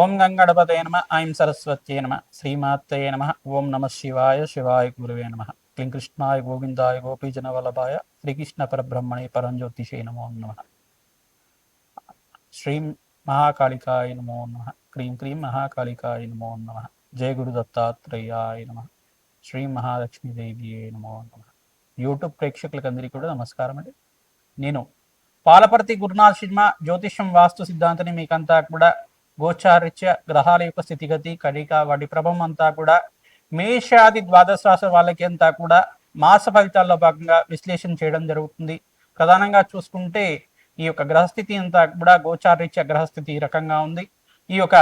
ఓం గంగణపతే నమ ఐం సరస్వత్యే నమ శ్రీమాత్రే నమ ఓం నమ శివాయ శివాయ గురువే నమ. క్లీం కృష్ణాయ గోవిందాయ గోపీజన వల్లభాయ శ్రీకృష్ణ పరబ్రహ్మణే పరంజ్యోతిషే నమో నమ. శ్రీం మహాకాళికాయ నమో నమ. క్రీం క్రీం మహాకాళికాయ నమో నమ. జయ గురు దత్తాత్రేయాయ నమ. శ్రీ మహాలక్ష్మీదేవి నమో నమ. యూట్యూబ్ ప్రేక్షకులకు అందరికీ కూడా నమస్కారం అండి. నేను పాలపర్తి గురునాథ్ శర్మ జ్యోతిష్యం వాస్తు సిద్ధాంతాన్ని మీకంతా కూడా గోచారిత్య గ్రహాల యొక్క స్థితిగతి కడిక వాటి ప్రభావం అంతా కూడా మేషాది ద్వాదశ రాశి వాళ్ళకి అంతా కూడా మాస ఫలితాల్లో భాగంగా విశ్లేషణ చేయడం జరుగుతుంది. ప్రధానంగా చూసుకుంటే ఈ యొక్క గ్రహస్థితి అంతా కూడా గోచారిత్య గ్రహస్థితి ఈ రకంగా ఉంది. ఈ యొక్క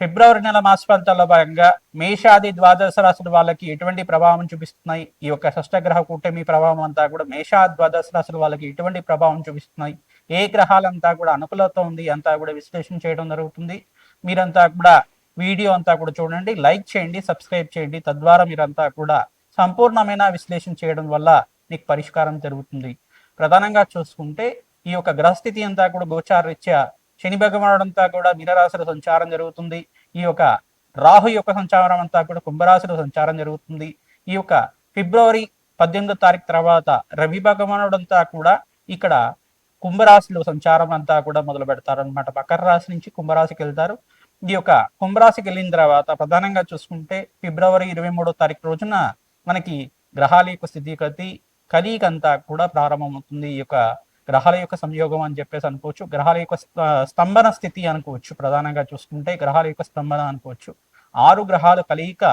ఫిబ్రవరి నెల మాస ఫలితాల్లో భాగంగా మేషాది ద్వాదశ రాశుల వాళ్ళకి ఎటువంటి ప్రభావం చూపిస్తున్నాయి? ఈ యొక్క షష్టగ్రహ కూటమి ప్రభావం అంతా కూడా మేషాది ద్వాదశ రాశుల వాళ్ళకి ఎటువంటి ప్రభావం చూపిస్తున్నాయి? ఏ గ్రహాలంతా కూడా అనుకూలత ఉంది అంతా కూడా విశ్లేషణ చేయడం జరుగుతుంది. మీరంతా కూడా వీడియో అంతా కూడా చూడండి లైక్ చేయండి సబ్స్క్రైబ్ చేయండి. తద్వారా మీరంతా కూడా సంపూర్ణమైన విశ్లేషణ చేయడం వల్ల మీకు పరిష్కారం జరుగుతుంది. ప్రధానంగా చూసుకుంటే ఈ యొక్క గ్రహస్థితి అంతా కూడా గోచారరీత్యా శని భగవానుడు అంతా కూడా మీనరాశుల సంచారం జరుగుతుంది. ఈ యొక్క రాహు యొక్క సంచారం అంతా కూడా కుంభరాశుల సంచారం జరుగుతుంది. ఈ యొక్క ఫిబ్రవరి పద్దెనిమిదో తారీఖు తర్వాత రవి భగవానుడు అంతా కూడా ఇక్కడ కుంభరాశిలో సంచారం అంతా కూడా మొదలు పెడతారు అనమాట మకర రాశి నుంచి కుంభరాశికి వెళ్తారు. ఈ యొక్క కుంభరాశికి వెళ్ళిన తర్వాత ప్రధానంగా చూసుకుంటే ఫిబ్రవరి ఇరవై మూడో తారీఖు రోజున మనకి గ్రహాల యొక్క స్థితిగతి కలియిక అంతా కూడా ప్రారంభమవుతుంది. ఈ యొక్క గ్రహాల యొక్క సంయోగం అని చెప్పేసి అనుకోవచ్చు. గ్రహాల యొక్క స్తంభన స్థితి అనుకోవచ్చు. ప్రధానంగా చూసుకుంటే గ్రహాల యొక్క స్తంభన అనుకోవచ్చు. ఆరు గ్రహాల కలయిక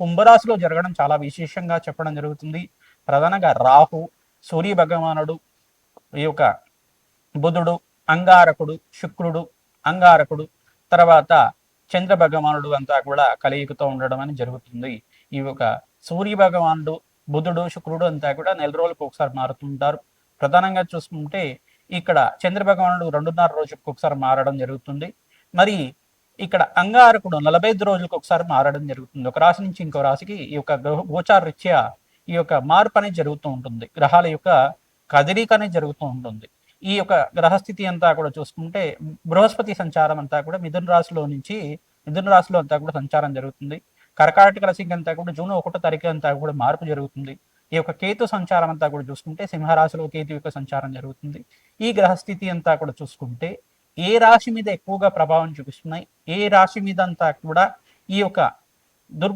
కుంభరాశిలో జరగడం చాలా విశేషంగా చెప్పడం జరుగుతుంది. ప్రధానంగా రాహు సూర్య భగవానుడు ఈ యొక్క బుధుడు అంగారకుడు శుక్రుడు అంగారకుడు తర్వాత చంద్ర భగవానుడు అంతా కూడా కలయికతో ఉండడం అని జరుగుతుంది. ఈ యొక్క సూర్య భగవానుడు బుధుడు శుక్రుడు అంతా కూడా నెల రోజులకు ఒకసారి మారుతుంటారు. ప్రధానంగా చూసుకుంటే ఇక్కడ చంద్ర భగవానుడు రెండున్నర రోజులకు ఒకసారి మారడం జరుగుతుంది. మరి ఇక్కడ అంగారకుడు నలభై ఐదు రోజులకు ఒకసారి మారడం జరుగుతుంది. ఒక రాశి నుంచి ఇంకో రాశికి ఈ యొక్క గ్రహ- గోచార ఈ యొక్క మార్పు అనేది జరుగుతూ ఉంటుంది. గ్రహాల యొక్క కదిరిక అనేది జరుగుతూ ఉంటుంది. ఈ యొక్క గ్రహస్థితి అంతా కూడా చూసుకుంటే బృహస్పతి సంచారం అంతా కూడా మిథున రాశిలో నుంచి మిథున రాశిలో అంతా కూడా సంచారం జరుగుతుంది. కర్కాటక రాశికి అంతా కూడా జూన్ ఒకటో తారీఖు అంతా కూడా మార్పు జరుగుతుంది. ఈ యొక్క కేతు సంచారం అంతా కూడా చూసుకుంటే సింహరాశిలో కేతు యొక్క సంచారం జరుగుతుంది. ఈ గ్రహస్థితి అంతా కూడా చూసుకుంటే ఏ రాశి మీద ఎక్కువగా ప్రభావం చూపిస్తున్నాయి ఏ రాశి మీద అంతా కూడా ఈ యొక్క దుర్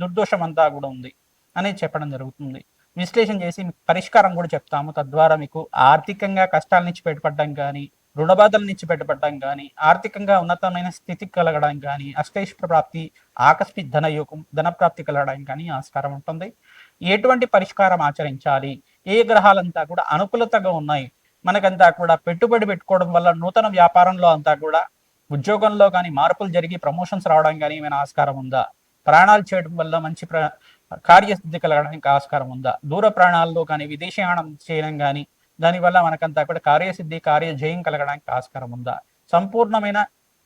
దుర్దోషం అంతా కూడా ఉంది అనేది చెప్పడం జరుగుతుంది. విశ్లేషణ చేసి మీకు పరిష్కారం కూడా చెప్తాము. తద్వారా మీకు ఆర్థికంగా కష్టాల నుంచి బయటపడడం కానీ రుణబాధల నుంచి బయటపడడం కానీ ఆర్థికంగా ఉన్నతమైన స్థితి కలగడం కానీ అష్టైశ్వర ప్రాప్తి ఆకస్మిక ధన యోగం కలగడం కలగడానికి కానీ ఆస్కారం ఉంటుంది. ఎటువంటి పరిష్కారం ఆచరించాలి? ఏ గ్రహాలంతా కూడా అనుకూలతగా ఉన్నాయి? మనకంతా కూడా పెట్టుబడి పెట్టుకోవడం వల్ల నూతన వ్యాపారంలో అంతా కూడా ఉద్యోగంలో కానీ మార్పులు జరిగి ప్రమోషన్స్ రావడం కానీ ఏమైనా ఆస్కారం ఉందా? ప్రాణాలు చేయడం వల్ల మంచి కార్యసిద్ధి కలగడానికి ఆస్కారం ఉందా దూర ప్రాణాల్లో కానీ విదేశీయానం చేయడం కానీ దానివల్ల మనకంతా కూడా కార్యసిద్ధి కార్యజయం కలగడానికి ఆస్కారం ఉందా సంపూర్ణమైన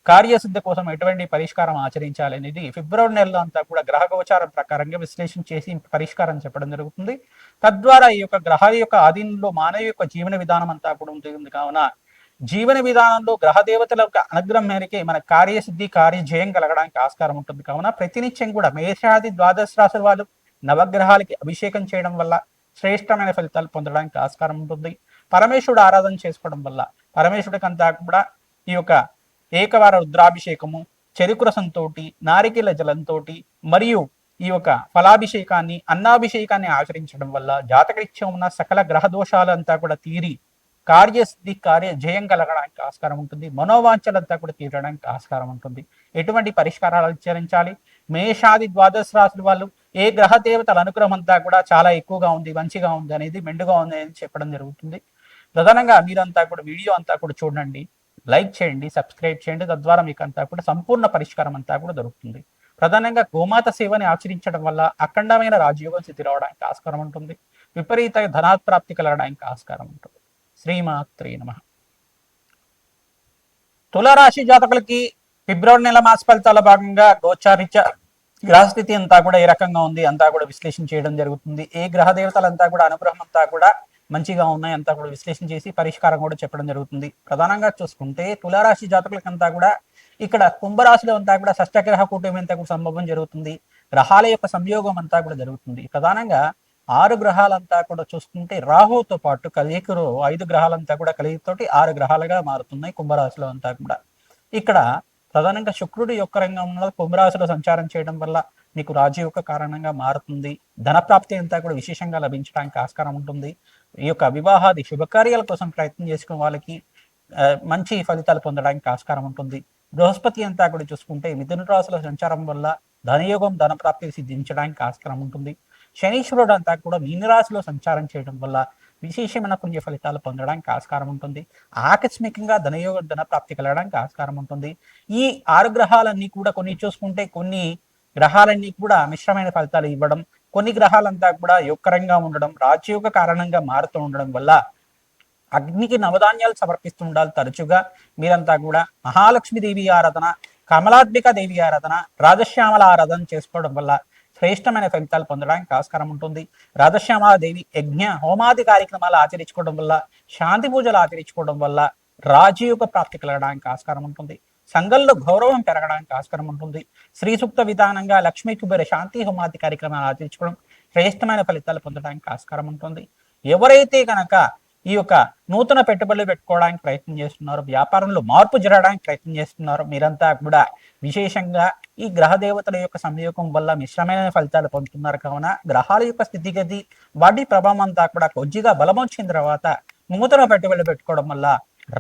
కార్యసిద్ధి కోసం ఎటువంటి పరిష్కారం ఆచరించాలి అనేది ఫిబ్రవరి నెలలో అంతా కూడా గ్రహ గోచారం ప్రకారంగా విశ్లేషణ చేసి పరిష్కారం చెప్పడం జరుగుతుంది. తద్వారా ఈ యొక్క గ్రహాల యొక్క ఆధీనంలో మానవ యొక్క జీవన విధానం అంతా కూడా ఉంటుంది. కావున జీవన విధానంలో గ్రహ దేవతల యొక్క అనుగ్రహం మేరకే మన కార్యసిద్ధి కార్యజయం కలగడానికి ఆస్కారం ఉంటుంది. కావున ప్రతినిత్యం కూడా మేషాది ద్వాదశ రాశుల వాళ్ళు నవగ్రహాలకి అభిషేకం చేయడం వల్ల శ్రేష్టమైన ఫలితాలు పొందడానికి ఆస్కారం ఉంటుంది. పరమేశ్వరుడు ఆరాధన చేసుకోవడం వల్ల పరమేశ్వరుడికి అంతా కూడా ఈ యొక్క ఏకవార రుద్రాభిషేకము చెరుకురసంతో నారికేల జలంతో మరియు ఈ యొక్క ఫలాభిషేకాన్ని అన్నాభిషేకాన్ని ఆచరించడం వల్ల జాతకరీత్యం ఉన్న సకల గ్రహ దోషాలంతా కూడా తీరి కార్యసిద్ధి కార్య జయం కలగడానికి ఆస్కారం ఉంటుంది. మనోవాంఛలంతా కూడా తీరడానికి ఆస్కారం ఉంటుంది. ఎటువంటి పరిష్కారాలు ఆచరించాలి మేషాది ద్వాదశ రాశుల వాళ్ళు ఏ గ్రహ దేవతల అనుగ్రహం అంతా కూడా చాలా ఎక్కువగా ఉంది మంచిగా ఉంది అనేది మెండుగా ఉంది అనేది చెప్పడం జరుగుతుంది. ప్రధానంగా మీరంతా కూడా వీడియో అంతా కూడా చూడండి. లైక్ చేయండి సబ్స్క్రైబ్ చేయండి. తద్వారా మీకు అంతా కూడా సంపూర్ణ పరిష్కారం అంతా కూడా దొరుకుతుంది. ప్రధానంగా గోమాత సేవని ఆచరించడం వల్ల అఖండమైన రాజయోగం స్థితి రావడానికి ఆస్కారం ఉంటుంది. విపరీత ధనాత్ప్రాప్తి కలగడానికి ఆస్కారం ఉంటుంది. శ్రీమాత్రే నమ. తులారాశి జాతకులకి ఫిబ్రవరి నెల మాస ఫలితాల భాగంగా గోచారిత్య గ్రహస్థితి అంతా కూడా ఏ రకంగా ఉంది. అంతా కూడా విశ్లేషణ చేయడం జరుగుతుంది. ఏ గ్రహ దేవతలంతా కూడా అనుగ్రహం అంతా కూడా మంచిగా ఉన్నాయి అంతా కూడా విశ్లేషణ చేసి పరిష్కారం కూడా చెప్పడం జరుగుతుంది. ప్రధానంగా చూసుకుంటే తులారాశి జాతకులకంతా కూడా ఇక్కడ కుంభరాశిలో అంతా కూడా షష్టగ్రహ కూటమి అంతా కూడా సంభవం జరుగుతుంది. గ్రహాల యొక్క సంయోగం అంతా కూడా జరుగుతుంది. ప్రధానంగా ఆరు గ్రహాలంతా కూడా చూసుకుంటే రాహుతో పాటు కలియకురు ఐదు గ్రహాలంతా కూడా కలిగితోటి ఆరు గ్రహాలుగా మారుతున్నాయి కుంభరాశిలో అంతా కూడా. ఇక్కడ ప్రధానంగా శుక్రుడు యొక్క రంగంలో కుంభరాశిలో సంచారం చేయడం వల్ల నీకు రాజు యొక్క కారణంగా మారుతుంది. ధనప్రాప్తి అంతా కూడా విశేషంగా లభించడానికి ఆస్కారం ఉంటుంది. ఈ యొక్క వివాహాది శుభకార్యాల కోసం ప్రయత్నం చేసుకునే వాళ్ళకి మంచి ఫలితాలు పొందడానికి ఆస్కారం ఉంటుంది. బృహస్పతి అంతా కూడా చూసుకుంటే మిథున రాశుల సంచారం వల్ల ధనయోగం ధనప్రాప్తి సిద్ధించడానికి ఆస్కారం ఉంటుంది. శనీశ్వరుడు అంతా కూడా మీనరాశిలో సంచారం చేయడం వల్ల విశేషమైన పుణ్య ఫలితాలు పొందడానికి ఆస్కారం ఉంటుంది. ఆకస్మికంగా ధనయోగ ధన ప్రాప్తి కలగడానికి ఆస్కారం ఉంటుంది. ఈ ఆరు గ్రహాలన్నీ కూడా కొన్ని చూసుకుంటే కొన్ని గ్రహాలన్నీ కూడా మిశ్రమైన ఫలితాలు ఇవ్వడం కొన్ని గ్రహాలంతా కూడా యొక్కరంగా ఉండడం రాజయోగ కారణంగా మారుతూ ఉండడం వల్ల అగ్నికి నవధాన్యాలు సమర్పిస్తూ ఉండాలి తరచుగా. మీరంతా కూడా మహాలక్ష్మీదేవి ఆరాధన కమలాత్మిక దేవి ఆరాధన రాజశ్యామల ఆరాధన చేసుకోవడం వల్ల శ్రేష్టమైన ఫలితాలు పొందడానికి ఆస్కారం ఉంటుంది. రాధశ్యామాదేవి యజ్ఞ హోమాది కార్యక్రమాలు ఆచరించుకోవడం వల్ల శాంతి పూజలు ఆచరించుకోవడం వల్ల రాజయోగ ప్రాప్తి కలగడానికి ఆస్కారం ఉంటుంది. సంఘంలో గౌరవం పెరగడానికి ఆస్కారం ఉంటుంది. శ్రీ సూక్త విధానంగా లక్ష్మీ కుబేర శాంతి హోమాది కార్యక్రమాలు ఆచరించుకోవడం శ్రేష్టమైన ఫలితాలు పొందడానికి ఆస్కారం ఉంటుంది. ఎవరైతే కనుక ఈ యొక్క నూతన పెట్టుబడులు పెట్టుకోవడానికి ప్రయత్నం చేస్తున్నారు వ్యాపారంలో మార్పు జరగడానికి ప్రయత్నం చేస్తున్నారు. మీరంతా కూడా విశేషంగా ఈ గ్రహ దేవతల యొక్క సంయోగం వల్ల మిశ్రమైన ఫలితాలు పొందుతున్నారు. కావున గ్రహాల యొక్క స్థితిగతి వాటి ప్రభావం అంతా కూడా కొద్దిగా బలమొచ్చిన తర్వాత నూతన పెట్టుబడులు పెట్టుకోవడం వల్ల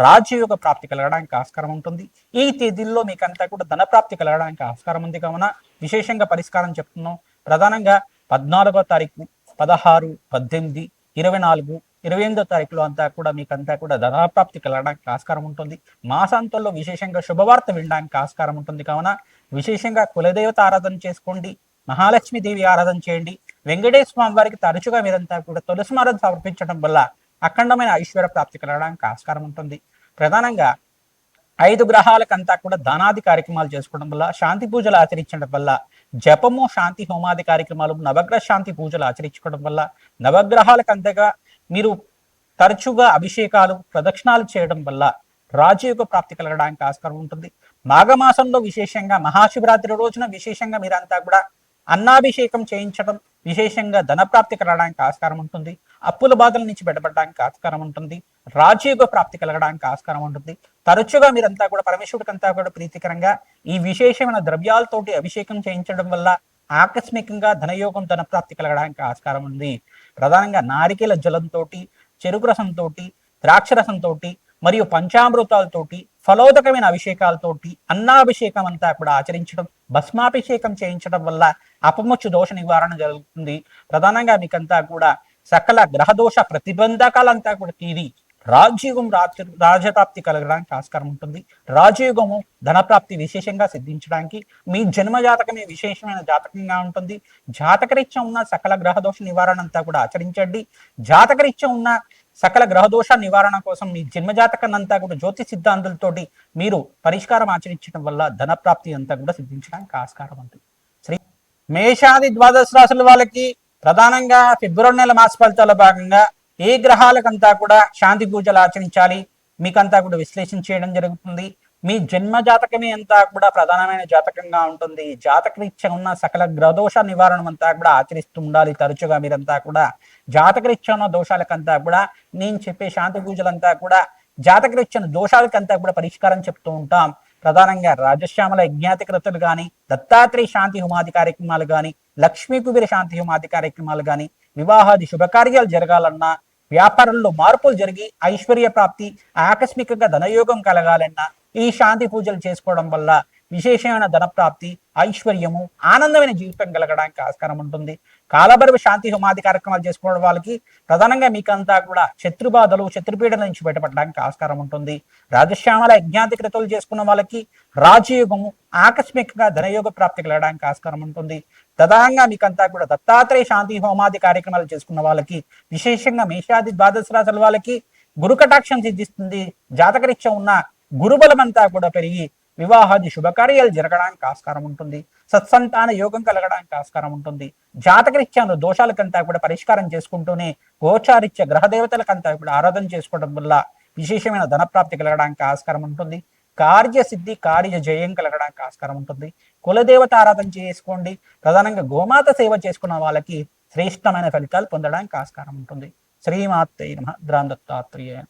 రాజ్యయోగ ప్రాప్తి కలగడానికి ఆస్కారం ఉంటుంది. ఈ తేదీల్లో మీకంతా కూడా ధన ప్రాప్తి కలగడానికి ఆస్కారం ఉంది. కావున విశేషంగా పరిష్కారం చెప్తున్నాం. ప్రధానంగా పద్నాలుగో తారీఖు పదహారు పద్దెనిమిది ఇరవై నాలుగు ఇరవై ఎనిమిదో తారీఖులో అంతా కూడా మీకు అంతా కూడా ధనప్రాప్తి కలగడానికి ఆస్కారం ఉంటుంది. మాసాంతంలో విశేషంగా శుభవార్త వినడానికి ఆస్కారం ఉంటుంది. కావున విశేషంగా కులదేవత ఆరాధన చేసుకోండి. మహాలక్ష్మి దేవి ఆరాధన చేయండి. వెంకటేశ్వర స్వామి వారికి తరచుగా మీరంతా కూడా తులసి మారం సమర్పించడం వల్ల అఖండమైన ఐశ్వర్య ప్రాప్తి కలగడానికి ఆస్కారం ఉంటుంది. ప్రధానంగా ఐదు గ్రహాలకంతా కూడా దానాది కార్యక్రమాలు చేసుకోవడం వల్ల శాంతి పూజలు ఆచరించడం వల్ల జపము శాంతి హోమాది కార్యక్రమాలు నవగ్రహ శాంతి పూజలు ఆచరించుకోవడం వల్ల నవగ్రహాలకంతగా మీరు తరచుగా అభిషేకాలు ప్రదక్షిణాలు చేయడం వల్ల రాజయోగ ప్రాప్తి కలగడానికి ఆస్కారం ఉంటుంది. మాఘమాసంలో విశేషంగా మహాశివరాత్రి రోజున విశేషంగా మీరంతా కూడా అన్నాభిషేకం చేయించడం విశేషంగా ధనప్రాప్తి కలగడానికి ఆస్కారం ఉంటుంది. అప్పుల బాధల నుంచి బయటపడడానికి ఆస్కారం ఉంటుంది. రాజయోగ ప్రాప్తి కలగడానికి ఆస్కారం ఉంటుంది. తరచుగా మీరంతా కూడా పరమేశ్వరుడికంతా కూడా ప్రీతికరంగా ఈ విశేషమైన ద్రవ్యాలతోటి అభిషేకం చేయించడం వల్ల ఆకస్మికంగా ధనయోగం ధనప్రాప్తి కలగడానికి ఆస్కారం ఉంది. ప్రధానంగా నారికేల జలంతో చెరుకు రసంతో ద్రాక్ష రసంతో మరియు పంచామృతాలతోటి ఫలోదకమైన అభిషేకాలతోటి అన్నాభిషేకం అంతా కూడా ఆచరించడం భస్మాభిషేకం చేయించడం వల్ల అపముచ్చు దోష నివారణ జరుగుతుంది. ప్రధానంగా మీకంతా కూడా సకల గ్రహదోష ప్రతిబంధకాలంతా కూడా తీరి రాజయుగం రాజ రాజప్రాప్తి కలగడానికి ఆస్కారం ఉంటుంది. రాజయుగము ధనప్రాప్తి విశేషంగా సిద్ధించడానికి మీ జన్మ జాతకమే విశేషమైన జాతకంగా ఉంటుంది. జాతకరీత్యం ఉన్న సకల గ్రహదోష నివారణ అంతా కూడా ఆచరించండి. జాతకరీత్యం ఉన్న సకల గ్రహదోష నివారణ కోసం మీ జన్మజాతకం అంతా కూడా జ్యోతి సిద్ధాంతులతోటి మీరు పరిష్కారం ఆచరించడం వల్ల ధనప్రాప్తి అంతా కూడా సిద్ధించడానికి ఆస్కారం ఉంటుంది. శ్రీ మేషాది ద్వాదశ రాశుల వాళ్ళకి ప్రధానంగా ఫిబ్రవరి నెల మాస ఫలితాల భాగంగా ఏ గ్రహాలకంతా కూడా శాంతి పూజలు ఆచరించాలి మీకంతా కూడా విశ్లేషణ చేయడం జరుగుతుంది. మీ జన్మ జాతకమే అంతా కూడా ప్రధానమైన జాతకంగా ఉంటుంది. జాతకరీత్య ఉన్న సకల గ్రహదోష నివారణ అంతా కూడా ఆచరిస్తూ ఉండాలి తరచుగా మీరంతా కూడా. జాతకరీత్య ఉన్న దోషాలకంతా కూడా నేను చెప్పే శాంతి పూజలంతా కూడా జాతకరీత్యన దోషాలకంతా కూడా పరిష్కారం చెప్తూ ఉంటాం. ప్రధానంగా రాజశ్యామల యజ్ఞాతికృతులు కానీ దత్తాత్రేయ శాంతి హోమాది కార్యక్రమాలు కానీ లక్ష్మీ కుబేర శాంతి హోమాది కార్యక్రమాలు కానీ వివాహాది శుభకార్యాలు జరగాలన్నా వ్యాపారంలో మార్పులు జరిగి ఐశ్వర్య ప్రాప్తి ఆకస్మికంగా ధనయోగం కలగాలన్నా ఈ శాంతి పూజలు చేసుకోవడం వల్ల విశేషమైన ధనప్రాప్తి ఐశ్వర్యము ఆనందమైన జీవితం కలగడానికి ఆస్కారం ఉంటుంది. కాలభైరవ శాంతి హోమాది కార్యక్రమాలు చేసుకోవడం వాళ్ళకి ప్రధానంగా మీకంతా కూడా శత్రుబాధలు శత్రుపీడల నుంచి బయటపడడానికి ఆస్కారం ఉంటుంది. రాజశ్యామల యజ్ఞాధికృతులు చేసుకున్న వాళ్ళకి రాజయోగము ఆకస్మికంగా ధనయోగ ప్రాప్తి కలగడానికి ఆస్కారం ఉంటుంది. ప్రధానంగా మీకంతా కూడా దత్తాత్రేయ శాంతి హోమాది కార్యక్రమాలు చేసుకున్న వాళ్ళకి విశేషంగా మేషాది ద్వాదశ రాశుల వాళ్ళకి గురు కటాక్షం సిద్ధిస్తుంది. జాతకరీత్యం ఉన్న గురుబలం అంతా కూడా పెరిగి వివాహాది శుభకార్యాలు జరగడానికి ఆస్కారం ఉంటుంది. సత్సంతాన యోగం కలగడానికి ఆస్కారం ఉంటుంది. జాతకరీత్యాను దోషాలకంతా కూడా పరిష్కారం చేసుకుంటూనే గోచారిత్య గ్రహదేవతలకంతా కూడా ఆరాధన చేసుకోవడం వల్ల విశేషమైన ధనప్రాప్తి కలగడానికి ఆస్కారం ఉంటుంది. కార్యసిద్ధి కార్య జయం కలగడానికి ఆస్కారం ఉంటుంది. కులదేవత ఆరాధన చేసుకోండి. ప్రధానంగా గోమాత సేవ చేసుకున్న వాళ్ళకి శ్రేష్టమైన ఫలితాలు పొందడానికి ఆస్కారం ఉంటుంది. శ్రీమాత్తే నమ. ద్రాందత్తాత్రేయ.